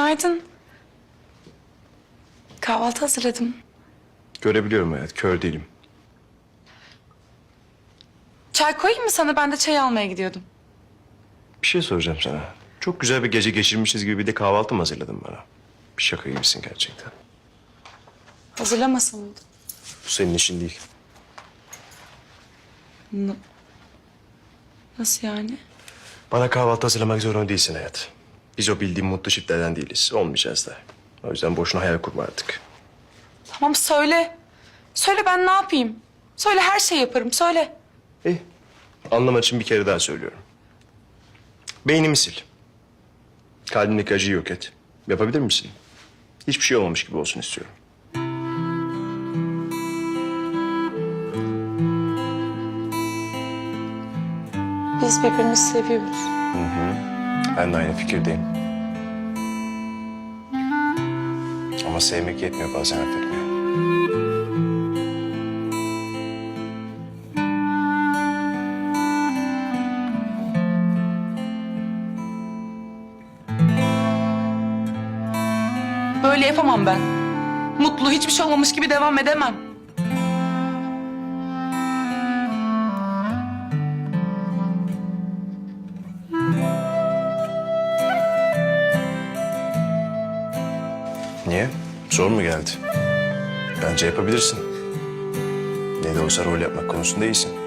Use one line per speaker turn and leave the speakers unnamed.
Günaydın. Kahvaltı hazırladım.
Görebiliyorum hayat, kör değilim.
Çay koyayım mı sana? Ben de çay almaya gidiyordum.
Bir şey soracağım sana. Çok güzel bir gece geçirmişiz gibi bir de kahvaltı mı hazırladın bana? Bir şaka gibisin gerçekten.
Hazırlamasın mıydım?
Bu senin işin değil.
Nasıl yani?
Bana kahvaltı hazırlamak zorunda değilsin hayat. Biz o bildiğim mutlu çiftlerden değiliz. Olmayacağız da. O yüzden boşuna hayal kurma artık.
Tamam söyle. Söyle ben ne yapayım? Söyle her şey yaparım söyle.
İyi. Anlamak için bir kere daha söylüyorum. Beynimi sil. Kalbimdeki acıyı yok et. Yapabilir misin? Hiçbir şey olmamış gibi olsun istiyorum.
Biz birbirimizi seviyoruz.
Ben de aynı fikirdeyim. Ama sevmek yetmiyor bazen affetmeye.
Böyle yapamam ben. Mutlu hiçbir şey olmamış gibi devam edemem.
Niye? Zor mu geldi? Bence yapabilirsin. Ne de olsa rol yapmak konusunda iyisin.